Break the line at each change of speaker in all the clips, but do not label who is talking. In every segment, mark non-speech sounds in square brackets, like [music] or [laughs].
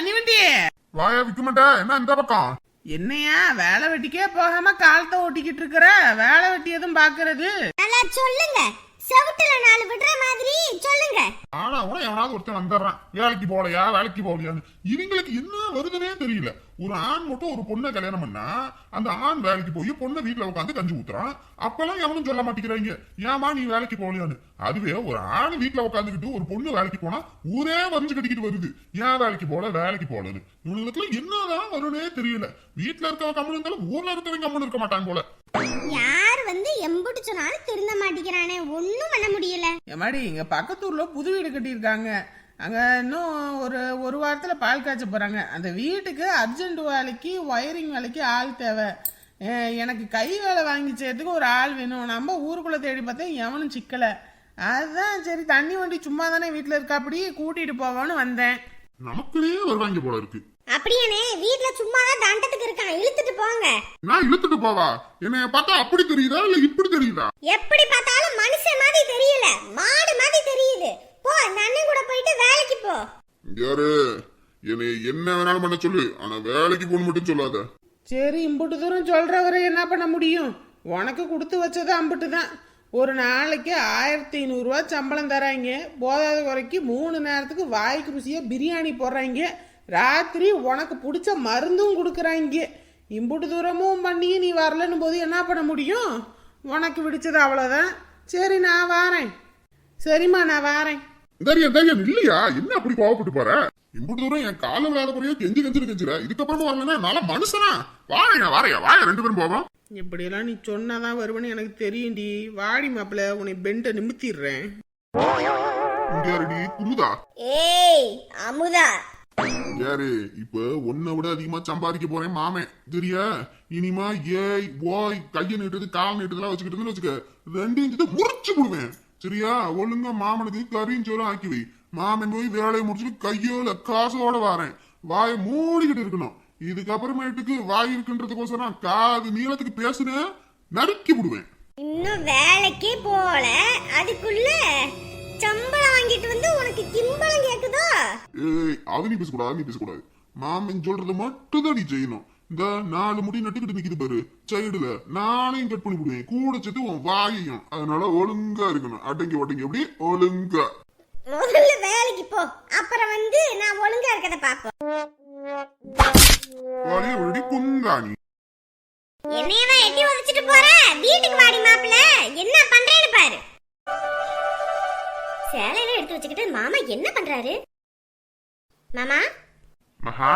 ச்சா.
யோ தண்ணி வண்டி
வாயா விக்க மாட்டேன் என்ன இந்த பக்கம்?
என்னையா வேலை வெட்டிக்கே போகாம காலத்தை ஓட்டிக்கிட்டு இருக்கிற? வேலை வெட்டி எதுவும் பாக்குறது
நல்லா சொல்லுங்க. செவுட்டுல நாலு விடுற
ஆனா கூட எவனாவது ஒருத்தன் வந்துடுறான். வேலைக்கு போகலையா? வேலைக்கு போகலையான்னு. இவங்களுக்கு என்ன வருதுன்னே தெரியல. ஒரு ஆண் மட்டும் ஒரு பொண்ணை கல்யாணம் பண்ணா அந்த ஆண் வேலைக்கு போய் பொண்ணை வீட்டுல உட்காந்து கஞ்சி ஊத்துறான். அப்பெல்லாம் எவனும் சொல்ல மாட்டேங்கிறாங்க. ஏமா நீ வேலைக்கு போகலையான்னு. அதுவே ஒரு ஆண் வீட்டுல உட்காந்துக்கிட்டு ஒரு பொண்ணு வேலைக்கு போனா ஊரே வரைஞ்சு கட்டிக்கிட்டு வருது. ஏன் வேலைக்கு போல? வேலைக்கு போலன்னு. இவங்களுக்கு என்னதான் வரும்னே தெரியல. வீட்டுல இருக்கவங்க கம்மனு இருந்தாலும் ஊர்ல இருக்கவங்க கம்மனு இருக்க மாட்டாங்க போல.
யார் வந்து எம்புட்டு சொன்னாலும் திருந்த மாட்டேங்கிறானே ஒண்ணும் பண்ண முடியல.
எம்மாடி இங்க பக்கத்தூர்ல புது வீடு கட்டியிருக்காங்க. அங்க இன்னும் ஒரு ஒரு வாரத்துல பால் காய்ச்ச போறாங்க. அந்த வீட்டுக்கு அர்ஜென்ட் வேலைக்கு ஒயரிங் வேலைக்கு ஆள் தேவை. எனக்கு கை வேலை வாங்கி செய்யறதுக்கு ஒரு ஆள் வேணும். நம்ம ஊருக்குள்ள தேடி பார்த்தா எவனும் சிக்கல. அதுதான் சரி தண்ணி வண்டி சும்மா தானே வீட்டுல இருக்காப்படி கூட்டிட்டு போவான்னு வந்தேன்.
நமக்குனே வருவாங்க போல இருக்கு.
அப்படியானே வீட்ல சும்மா தான் தண்டத்துக்கு இருக்கான். போங்க
நான் இழுத்துட்டு போவா. என்னைய பார்த்தா அப்படி தெரியுதா இல்ல இப்படி தெரியுதா?
எப்படி பார்த்தாலும் மனுஷன் மாதிரி தெரியல. மாடு மாதிரி தெரியுது. போ அண்ணன் கூட போயிட்டு வேலைக்கு போ.
யாரு? என்னை என்ன வேணாலும் பண்ண சொல்லு. ஆனா வேலைக்கு போன மட்டும் சொல்லாத.
சரி இம்புட்டு தூரம் சொல்றவரை என்ன பண்ண முடியும்? உனக்கு கொடுத்து வச்சது அம்புட்டு தான். ஒரு நாளைக்கு ஆயிரத்தி ஐநூறுரூவா சம்பளம் தராங்க. போதாத குறைக்கு மூணு நேரத்துக்கு வாய்க்கு ருசியாக பிரியாணி போடுறாங்க. ராத்திரி உனக்கு பிடிச்ச மருந்தும் கொடுக்குறாங்க. இம்புட்டு தூரமும் பண்ணி நீ வரலன்னு போது என்ன பண்ண முடியும்? உனக்கு பிடிச்சது அவ்வளோதான் சரி நான் வாரேன். சரிம்மா நான் வாரேன்.
தைரியம் தைரியம். இல்லையா? என்ன அப்படி கோவப்பட்டு போற? இம்புட்டு தூரம் என் கால விளையாத குறையோ கெஞ்சி கெஞ்சி கெஞ்சிர இதுக்கப்புறமா வரலன்னா நல்ல மனுஷனா? வாழையா வாரையா வாயா ரெண்டு பேரும் போவோம்.
இப்படியெல்லாம் நீ சொன்னாதான் வருவேன்னு எனக்கு தெரியும்டி. வாடி மாப்பிள்ள உன்னை பெண்டை நிமித்திடுறேன்.
இங்க குமுதா
ஏய் அமுதா.
யாரு? இப்ப ஒன்ன விட அதிகமா சம்பாதிக்க போறேன் மாமன். சரியா இனிமா ஏய் ஓய் கைய நீட்டுறது கால் நீட்டுறதுலாம் வச்சுக்கிட்டு வச்சுக்க. ரெண்டு இன்ச்சு முறிச்சு விடுவேன் சரியா? ஒழுங்கா மாமனுக்கு கரியும் சோறும் ஆக்கி வை. மாமன் போய் வேலையை முடிச்சுட்டு கையோல காசோட வாரேன். வாயை மூடிக்கிட்டு இருக்கணும். இதுக்கப்புறமேட்டுக்கு வாய் இருக்குன்றதுக்கோசரம் காது நீளத்துக்கு பேசுனேன் நறுக்கி விடுவேன்.
இன்னும் வேலைக்கே போல அதுக்குள்ள சம்பளம் வாங்கிட்டு வந்து உனக்கு கிம்பளம் கேக்குதா?
ஏய் அது நீ பேசக்கூடாது நீ பேசக்கூடாது. மாமன் சொல்றத மட்டும் தான் நீ செய்யணும். இந்த நாலு முடி நட்டுக்கிட்டு நிக்குது பாரு சைடுல நானையும் கட் பண்ணி விடுவேன் கூட சேர்த்து உன் வாயையும். அதனால ஒழுங்கா இருக்கணும். அடங்கி ஒடங்கி எப்படி? ஒழுங்கா.
முதல்ல வேலைக்கு போ. அப்புறம் வந்து நான் ஒழுங்கா இருக்கத பாப்போம்
வழிய விடி குங்காணி
என்னையவா எட்டி உதச்சிட்டு போற? வீட்டுக்கு வாடி மாப்பிள என்ன பண்றேன்னு பாரு. சேலையில எடுத்து வச்சுக்கிட்டு மாமா என்ன பண்றாரு? மாமா?
மகா?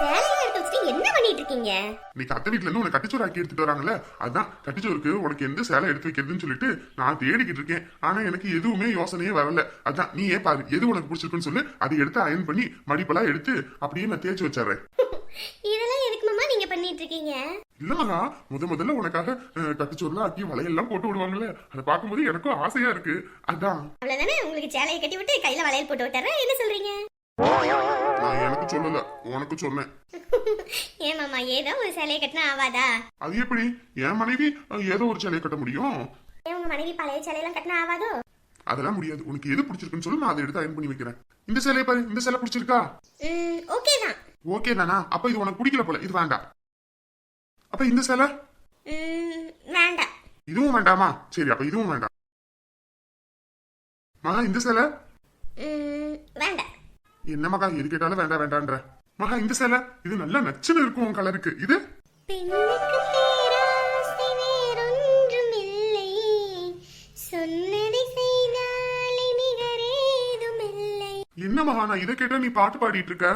சேலையில எடுத்து வச்சுட்டு என்ன பண்ணிட்டு இருக்கீங்க?
நீ அத்தை வீட்டுல இருந்து உனக்கு கட்டிச்சோறு ஆக்கி எடுத்துட்டு வராங்கல்ல? அதான் கட்டிச்சோருக்கு உனக்கு எந்த சேலை எடுத்து வைக்கிறதுன்னு சொல்லிட்டு நான் தேடிக்கிட்டு இருக்கேன். ஆனா எனக்கு எதுவுமே யோசனையே வரல. அதான் நீ ஏன் பாரு எது உனக்கு பிடிச்சிருக்குன்னு சொல்லு. அதை எடுத்து அயன் பண்ணி மடிப்பெல்லாம் எடுத்து அப்படியே நான் தேய்ச்சி வச்சிடுறேன். [laughs]
இதெல்லாம் எதுக்கு மாமா நீங்க பண்ணிட்டு இருக்கீங்க
இல்ல மகா முத முதல்ல உனக்காக அஹ், கட்டிச்சோறுலாம் ஆக்கி வளையல்லாம் போட்டு விடுவாங்கல்ல. அதை பார்க்கும்போது எனக்கும் ஆசையா இருக்கு. அதான்.
அவ்வளவுதானே? உங்களுக்கு சேலையை கட்டி விட்டு கையில வளையல் போட்டு விட்டுறேன் என்ன சொல்றீங்க?
நான் எனக்கு சொல்லல உனக்கு சொன்னேன். [laughs]
ஏன் மாமா ஏதோ ஒரு சேலையை கட்டினா ஆவாதா?
அது எப்படி? என் மனைவி ஏதோ ஒரு சேலையை கட்ட முடியும்?
ஏன் உங்க மனைவி பழைய சேலையெல்லாம் கட்டினா ஆவாதோ?
அதெல்லாம் முடியாது. உனக்கு எது பிடிச்சிருக்குன்னு சொல்லி நான் அதை எடுத்து அயன் பண்ணி வைக்கிறேன். இந்த சேலையை பாரு இந்த சேலை பிடிச்சிருக்கா?
ஓகே தான்.
ஓகே தானா அப்ப இது உனக்கு பிடிக்கல போல. இது வேண்டாம். அப்ப இந்த சேலை?
வேண்டாம்.
இதுவும் வேண்டாமா? சரி அப்ப இதுவும் வேண்டாம். மகா இந்த சேலை?
வேண்டாம்.
என்ன மகா எது கேட்டாலும் வேண்டாம் வேண்டான்ற மகா இந்த சேலை? இது நல்லா நச்சுன்னு இருக்கும் உன் கலருக்கு. இது. என்ன மகா நான் இதை கேட்டா நீ பாட்டு பாடிட்டு இருக்க?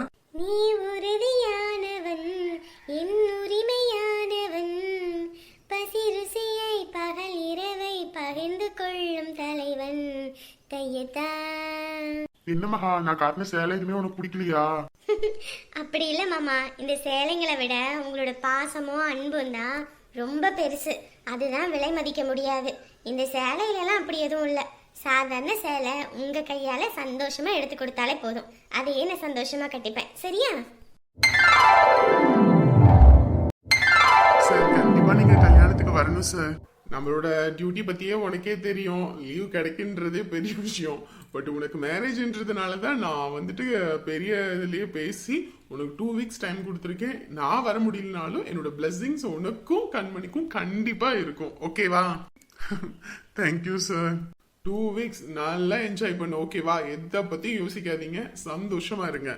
நான் காட்டின சேலை எதுவுமே உனக்கு பிடிக்கலையா?
அப்படி இல்லை மாமா. இந்த சேலைங்களை விட உங்களோட பாசமும் அன்பும் தான் ரொம்ப பெருசு. அதுதான் விலை மதிக்க முடியாது. இந்த சேலையிலலாம் அப்படி எதுவும் இல்லை. சாதாரண சேலை உங்க கையால சந்தோஷமா எடுத்து கொடுத்தாலே போதும். அதையே நான் சந்தோஷமா கட்டிப்பேன். சரியா?
சார் கண்டிப்பா நீங்க கல்யாணத்துக்கு வரணும் சார்
நம்மளோட டியூட்டி பத்தியே உனக்கே தெரியும். லீவ் கிடைக்குன்றதே பெரிய விஷயம். பட் உனக்கு மேரேஜ்ன்றதுனால தான் நான் வந்துட்டு பெரிய இதுலேயே பேசி உனக்கு டூ வீக்ஸ் டைம் கொடுத்துருக்கேன். நான் வர முடியலனாலும் என்னோட பிளெஸ்ஸிங்ஸ் உனக்கும் கண்மணிக்கும் கண்டிப்பாக இருக்கும். ஓகேவா thank you sir two weeks நல்லா என்ஜாய் பண்ணு. ஓகேவா எதை பற்றியும் யோசிக்காதீங்க. சந்தோஷமா இருங்க.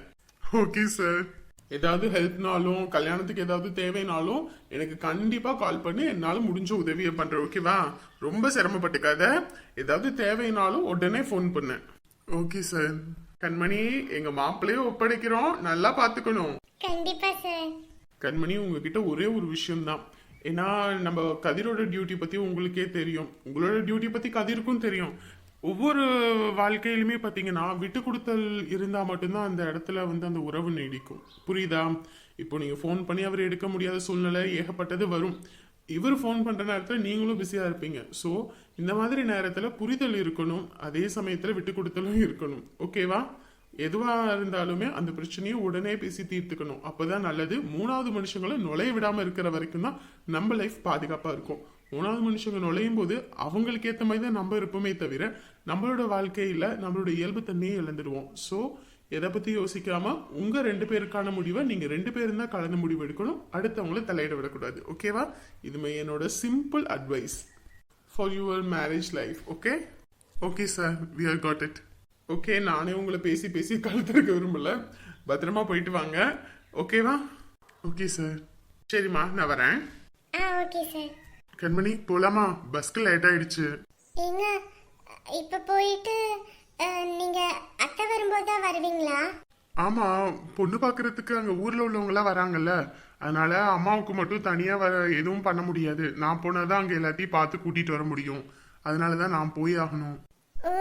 ஓகே சார் ஏதாவது ஹெல்ப்னாலும் கல்யாணத்துக்கு ஏதாவது தேவைனாலும் எனக்கு கண்டிப்பா கால் பண்ணி. என்னால முடிஞ்ச உதவியை பண்றேன். ஓகேவா ரொம்ப சிரமப்பட்டுக்காத. ஏதாவது தேவைனாலும் உடனே ஃபோன் பண்ணு. ஓகே சார் கண்மணி எங்க மாப்பிள்ளையும் ஒப்படைக்கிறோம். நல்லா பாத்துக்கணும்
கண்டிப்பா சார்
கண்மணி உங்ககிட்ட ஒரே ஒரு விஷயம் தான் ஏன்னா நம்ம கதிரோட டியூட்டி பத்தி உங்களுக்கே தெரியும். உங்களோட டியூட்டி பத்தி கதிருக்கும் தெரியும். ஒவ்வொரு வாழ்க்கையிலுமே பார்த்தீங்கன்னா விட்டு கொடுத்தல் இருந்தால் மட்டும்தான் அந்த இடத்துல வந்து அந்த உறவு நீடிக்கும். புரியுதா? இப்போ நீங்கள் ஃபோன் பண்ணி அவர் எடுக்க முடியாத சூழ்நிலை ஏகப்பட்டது வரும். இவர் ஃபோன் பண்ணுற நேரத்தில் நீங்களும் பிஸியாக இருப்பீங்க. ஸோ இந்த மாதிரி நேரத்தில் புரிதல் இருக்கணும். அதே சமயத்தில் விட்டு கொடுத்தலும் இருக்கணும். ஓகேவா எதுவாக இருந்தாலுமே அந்த பிரச்சனையை உடனே பேசி தீர்த்துக்கணும். அப்பதான் நல்லது. மூணாவது மனுஷங்களை நுழைய விடாமல் இருக்கிற வரைக்கும் தான் நம்ம லைஃப் பாதுகாப்பாக இருக்கும். மூணாவது மனுஷங்க நுழையும் போது அவங்களுக்கு ஏற்ற மாதிரி தான் நம்ம இருப்போமே தவிர நம்மளோட வாழ்க்கையில நம்மளோட இயல்பு தன்மையை இழந்துடுவோம். ஸோ எதை பத்தி யோசிக்காம உங்க ரெண்டு பேருக்கான முடிவை நீங்க ரெண்டு பேரும் தான் கலந்து முடிவு எடுக்கணும். அடுத்தவங்கள தலையிட விடக்கூடாது. ஓகேவா இதுமே என்னோட simple advice for your marriage life okay okay sir we are got it okay நானே உங்களை பேசி பேசி கழுத்திருக்க விரும்பல. பத்திரமா போயிட்டு வாங்க. ஓகேவா ஓகே சார் சரிம்மா நான் வரேன்.
ஆ ஓகே சார்
கண்மணி போலாமா? பஸ்க்கு லேட் ஆயிடுச்சு.
ஏங்க இப்போ போயிட்டு அஹ், நீங்க அத்தை வரும்போது தான் வருவீங்களா?
ஆமா பொண்ணு பார்க்கறதுக்கு அங்க ஊர்ல உள்ளவங்கலாம் வராங்கல்ல. அதனால அம்மாவுக்கு மட்டும் தனியா வர எதுவும் பண்ண முடியாது. நான் போனாதான் அங்க எல்லாத்தையும் பார்த்து கூட்டிட்டு வர முடியும். அதனாலதான் நான் போய் ஆகணும்.
ஓ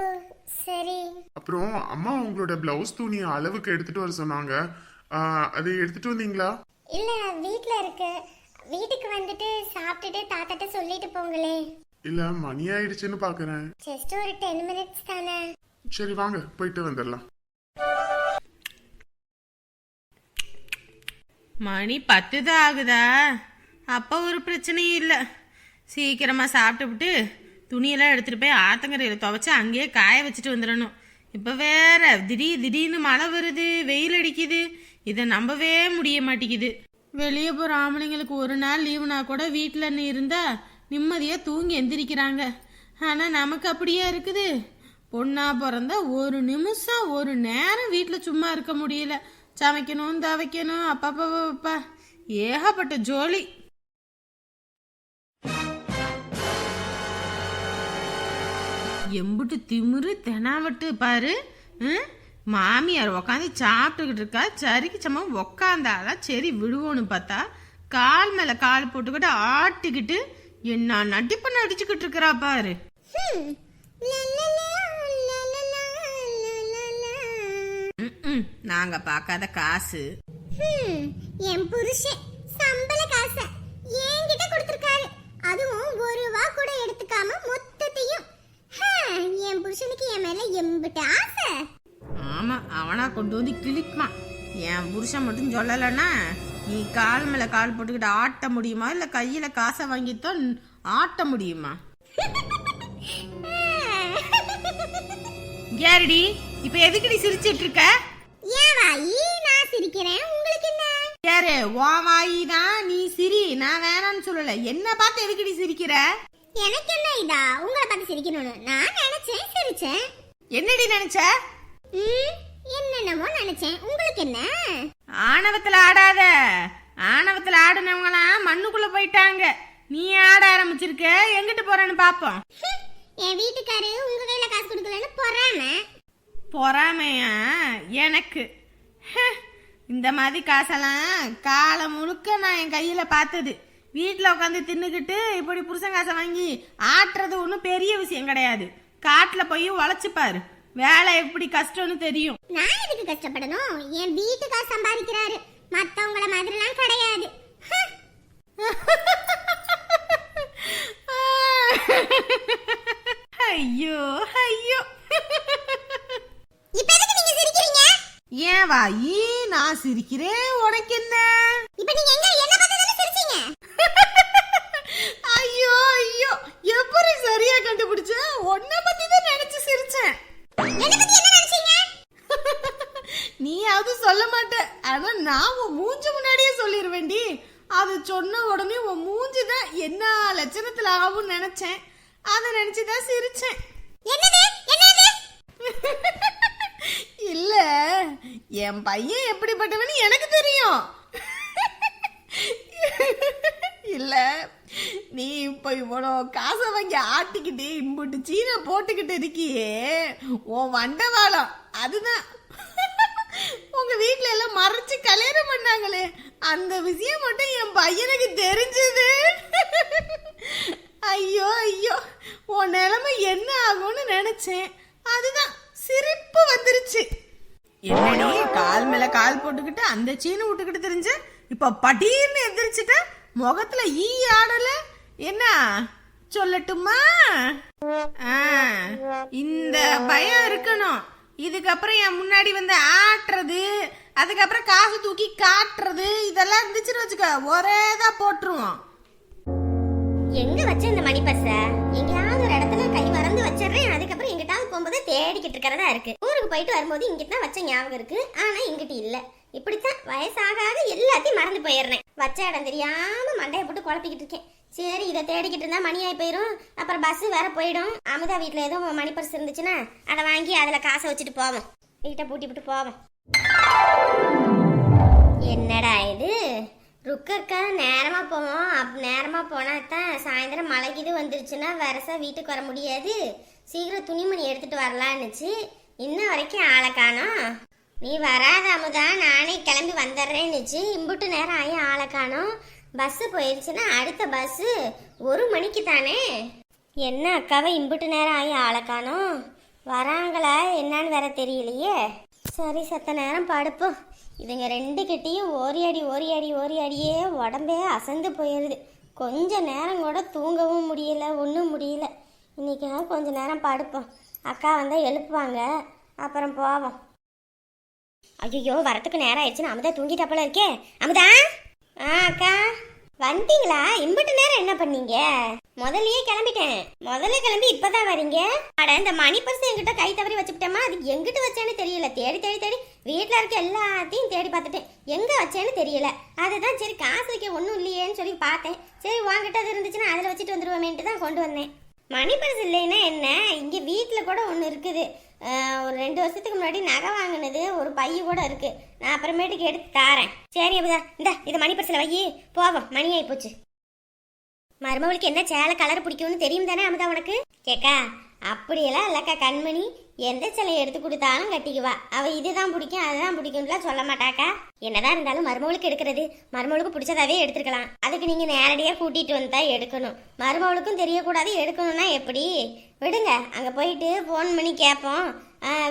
சரி.
அப்புறம் அம்மா உங்களோட பிளவுஸ் துணி அளவுக்கு எடுத்துட்டு வர சொன்னாங்க. ஆஹ், அது எடுத்துட்டு வந்தீங்களா?
இல்ல வீட்ல இருக்கு. வீட்டுக்கு வந்துட்டு சாப்பிட்டுட்டு தாத்தாட்ட சொல்லிட்டு போங்களே.
இல்ல மணி ஆயிடுச்சுன்னு பாக்குறேன்.
ஜஸ்ட் ஒரு டென் மினிட்ஸ் தானே.
சரி வாங்க போயிட்டு வந்துடலாம்.
மணி பத்து தான் ஆகுதா? அப்போ ஒரு பிரச்சனையும் இல்லை. சீக்கிரமாக சாப்பிட்டுவிட்டு துணியெல்லாம் எடுத்துகிட்டு போய் ஆத்தங்கரையில் துவைச்சு அங்கேயே காய வச்சுட்டு வந்துடணும். இப்போ வேற திடீர் திடீர்னு மழை வருது வெயில் அடிக்குது. இதை நம்பவே முடிய மாட்டேங்குது. வெளியே போகிற ஆம்பளைங்களுக்கு ஒரு நாள் லீவுனா கூட வீட்டில் இருந்தா நிம்மதியாக தூங்கி எந்திரிக்கிறாங்க. ஆனால் நமக்கு அப்படியே இருக்குது? பொண்ணாக பிறந்தா ஒரு நிமிஷம் ஒரு நேரம் வீட்டில் சும்மா இருக்க முடியல. சமைக்கணும் தவைக்கணும் அப்பப்பா அப்பா ஏகப்பட்ட ஜோலி. எம்புட்டு திமிரு தெனாவட்டு பாரு ம்? மாமியார் உக்காந்து சாப்பிட்டுக்கிட்டு இருக்கா சரிக்கு சமம் உக்காந்தாதான் சரி விடுவோன்னு பார்த்தா கால் மேல கால் போட்டுக்கிட்டு ஆட்டிக்கிட்டு என்ன நடிப்பு நடிச்சுக்கிட்டு இருக்கிறா பாரு. நாங்க பார்க்காத காசு.
என் புருஷன் சம்பள காசை என்கிட்ட கொடுத்துருக்காரு. அதுவும் ஒரு ரூபா கூட எடுத்துக்காம மொத்தத்தையும். என் புருஷனுக்கு என் மேல எம்பிட்டு ஆசை.
ஆமா அவனா கொண்டு வந்து கிழிப்பான். என் புருஷன் மட்டும் சொல்லலைன்னா நீ கால் மேல கால் போட்டுக்கிட்டு ஆட்ட முடியுமா? இல்ல கையில காசை வாங்கித்தான் ஆட்ட முடியுமா? கேரடி இப்ப எதுக்கு நீ சிரிச்சிட்டு இருக்க?
ஏன் வாயி? நான் சிரிக்கிறேன். உங்களுக்கு என்ன?
யாரு வா வாயிதான் நீ சிரி. நான் வேணாம்னு சொல்லல. என்ன பார்த்து எதுக்கு நீ சிரிக்கிற?
எனக்கு என்ன இதா? உங்களை பார்த்து சிரிக்கணும்னு. நான் நினைச்சேன் சிரிச்சேன்.
என்னடி நினைச்ச?
என்னென்னமோ நினைச்சேன். உங்களுக்கு என்ன?
ஆணவத்துல ஆடாத. ஆணவத்துல ஆடுனவங்களாம் மண்ணுக்குள்ள போயிட்டாங்க. நீ ஆட ஆரம்பிச்சிருக்க. எங்கிட்டு போறேன்னு பாப்போம்.
என் வீட்டுக்காரு உங்க கையில காசு கொடுக்கலன்னு பொறாம.
பொறாமையா? எனக்கு. இந்த மாதிரி காசெல்லாம் காலம் முழுக்க நான் என் கையில பார்த்தது. வீட்டில் உட்காந்து தின்னுக்கிட்டு இப்படி புருஷன் காசை வாங்கி ஆட்டுறது ஒன்றும் பெரிய விஷயம் கிடையாது. காட்டில் போய் உழைச்சு பாரு வேலை எப்படி கஷ்டம்னு தெரியும்.
நான் எதுக்கு கஷ்டப்படணும்? என் வீட்டுக்கார சம்பாதிக்கிறாரு. மத்தவங்கள மாதிரிலாம் கிடையாது. [laughs]
ஐயோ ஐயோ.
இப்ப எதுக்கு நீங்க சிரிக்கிறீங்க?
ஏன் வாயி நான் சிரிக்கிறேன் உனக்கு என்ன?
இப்ப நீங்க எங்க என்ன பார்த்து தானே சிரிச்சீங்க? [laughs]
நான் உன் மூஞ்சி முன்னாடியே சொல்லிடுவேண்டி அது சொன்ன உடனே உன் மூஞ்சி தான் என்ன லட்சணத்துல ஆகும்னு நினைச்சேன். அதை நினைச்சு தான் சிரிச்சேன். இல்ல என் பையன் எப்படிப்பட்டவன்னு எனக்கு தெரியும். இல்ல நீ இப்ப இவ்வளோ காசை வாங்கி ஆட்டிக்கிட்டு இம்புட்டு சீனை போட்டுக்கிட்டு இருக்கியே உன் வண்டவாளம். அதுதான். வீட்ல எல்லாம் மறைச்சு கல்யாணம் பண்ணாங்களே. அந்த விஷயம் மட்டும் என் பையனுக்கு தெரிஞ்சது. ஐயோ ஐயோ உன் நிலைமை என்ன ஆகும்னு நினைச்சேன். அதுதான் சிரிப்பு வந்துருச்சு. என்னடி கால் மேல கால் போட்டுக்கிட்டு அந்த சீனு விட்டுக்கிட்டு தெரிஞ்ச? இப்ப படீர்னு எந்திரிச்சிட்ட முகத்துல ஈ ஆடல. என்ன சொல்லட்டுமா? இந்த பயம் இருக்கணும். இதுக்கப்புறம் என் முன்னாடி வந்து ஆட்டுறது அதுக்கப்புறம் காசு தூக்கி காட்டுறது இதெல்லாம் இருந்துச்சுன்னு வச்சுக்க ஒரே தான் போட்டுருவோம்.
எங்க வச்ச இந்த மணி பச எங்கேயாவது ஒரு இடத்துல கை மறந்து வச்சிடுறேன். அதுக்கப்புறம் எங்கிட்டாவது போகும்போது தேடிக்கிட்டு இருக்கிறதா இருக்கு. ஊருக்கு போயிட்டு வரும்போது இங்கிட்ட தான் வச்ச ஞாபகம் இருக்கு. ஆனா இங்கிட்டு இல்ல. இப்படித்தான் வயசாக எல்லாத்தையும் மறந்து போயிடுறேன். வச்ச இடம் தெரியாம மண்டையை போட்டு குழப்பிக்கிட்டு இருக்கேன். சரி இதை தேடிக்கிட்டு இருந்தா மணி ஆகி போயிடும் அப்புறம் பஸ் வேற போயிடும். அமுதா வீட்டில் எதுவும் மணி பர்ஸ் இருந்துச்சுன்னா அதை வாங்கி அதில் காசை வச்சுட்டு போவோம். வீட்டை பூட்டி விட்டு போவோம். என்னடா இது? ருக்கற்கா நேரமாக போவோம். அப் நேரமாக போனால் தான் சாயந்தரம் மழைக்குது வந்துருச்சுன்னா வரசா வீட்டுக்கு வர முடியாது. சீக்கிரம் துணிமணி எடுத்துட்டு வரலான்னுச்சு. இன்ன வரைக்கும் ஆளை காணோம். நீ வராத அமுதா நானே கிளம்பி வந்துடுறேன்னுச்சு. இம்புட்டு நேரம் ஆகி ஆளை காணோம். பஸ்ஸு போயிருச்சுன்னா அடுத்த பஸ்ஸு ஒரு மணிக்கு தானே? என்ன அக்காவை இம்புட்டு நேரம் ஆகி ஆளக்கானோ வராங்களா? என்னன்னு வேற தெரியலையே. சரி சத்த நேரம் படுப்போம் இதுங்க ரெண்டு கிட்டேயும் ஓரி அடி ஓரி அடி ஓரி அடியே உடம்பே அசந்து போயிடுது கொஞ்ச நேரம் கூட தூங்கவும் முடியல ஒன்றும் முடியல. இன்னைக்காக கொஞ்ச நேரம் படுப்போம். அக்கா வந்தால் எழுப்புவாங்க. அப்புறம் போவோம். ஐயோ வரத்துக்கு நேரம் ஆயிடுச்சுன்னு அமுதா தூங்கிட்டா இருக்கே. அமுதா? ஆ அக்கா. வந்துட்டீங்களா இம்பட்டு நேரம் என்ன பண்ணீங்க? முதல்லயே கிளம்பிட்டேன். முதல்ல கிளம்பி இப்பதான் வரீங்க? அட இந்த மணி பர்ஸ் என்கிட்ட கை தவறி வச்சுக்கிட்டேமா அது எங்கிட்ட வச்சேன்னு தெரியல. தேடி தேடி தேடி வீட்டில் இருக்க எல்லாத்தையும் தேடி பார்த்துட்டேன். எங்கே வச்சேன்னு தெரியல. அதுதான் சரி காசு வைக்க ஒன்றும் இல்லையேன்னு சொல்லி பார்த்தேன். சரி வாங்கிட்ட அது இருந்துச்சுன்னா அதில் வச்சுட்டு வந்துருவோமேன்ட்டு தான் கொண்டு வந்தேன். மணி பர்ஸ் இல்லைன்னா என்ன? இங்கே வீட்டில் கூட ஒன்று இருக்குது. ஒரு ரெண்டு வருஷத்துக்கு முன்னாடி நகை வாங்கினது ஒரு பைய கூட இருக்கு. நான் அப்புறமேட்டுக்கு எடுத்து தாரேன். சரி அப்படிதா இந்த இது மணி பரிசில் வை. போவோம். மணி ஆகி போச்சு மருமவளுக்கு என்ன சேலை கலர் பிடிக்கும்னு தெரியும் தானே அமுதா உனக்கு? கேக்கா அப்படியெல்லாம் இல்லக்கா கண்மணி. எந்த சிலையை எடுத்து கொடுத்தாலும் கட்டிக்குவா. அவ இதுதான் பிடிக்கும் அதுதான் பிடிக்கும்லாம் சொல்ல மாட்டாக்கா. என்னதான் இருந்தாலும் மருமவளுக்கு எடுக்கிறது. மருமவளுக்கு பிடிச்சதாவே எடுத்துருக்கலாம். அதுக்கு நீங்க நேரடியாக கூட்டிட்டு வந்து தான் எடுக்கணும். மருமவளுக்கும் தெரியக்கூடாது எடுக்கணும்னா எப்படி? விடுங்க அங்க போயிட்டு ஃபோன் பண்ணி கேட்போம்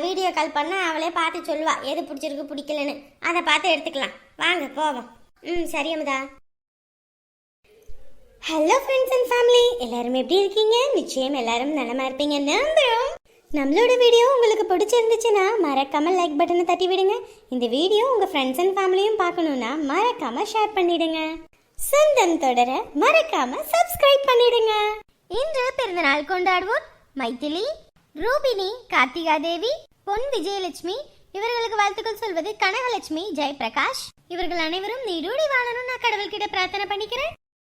வீடியோ கால் பண்ணால் அவளே பார்த்து சொல்லுவா. எது பிடிச்சிருக்கு பிடிக்கலன்னு. அதை பார்த்து எடுத்துக்கலாம். வாங்க போவோம். ம் சரி Amudha. Hello friends and family எல்லாரும் எப்படி இருக்கீங்க? நிச்சயம் எல்லாரும் நலமா இருப்பீங்க. நம்புறோம் நம்மளோட வீடியோ உங்களுக்கு பிடிச்சிருந்துச்சுன்னா மறக்காம லைக் பட்டனை தட்டி விடுங்க. இந்த வீடியோ உங்க ஃப்ரெண்ட்ஸ் அண்ட் ஃபேமிலியும் பார்க்கணும்னா மறக்காம ஷேர் பண்ணிடுங்க. சொந்தம் தொடர மறக்காம சப்ஸ்கிரைப் பண்ணிடுங்க. இன்று பிறந்தநாள் கொண்டாடுவோம். மைத்திலி ரூபினி கார்த்திகா தேவி பொன் விஜயலட்சுமி. இவர்களுக்கு வாழ்த்துக்கள் சொல்வது கனகலட்சுமி ஜெயபிரகாஷ். இவர்கள் அனைவரும் நீடூடி வாழணும் நான் கடவுள்கிட்ட பிரார்த்தனை பண்ணிக்கிறேன்.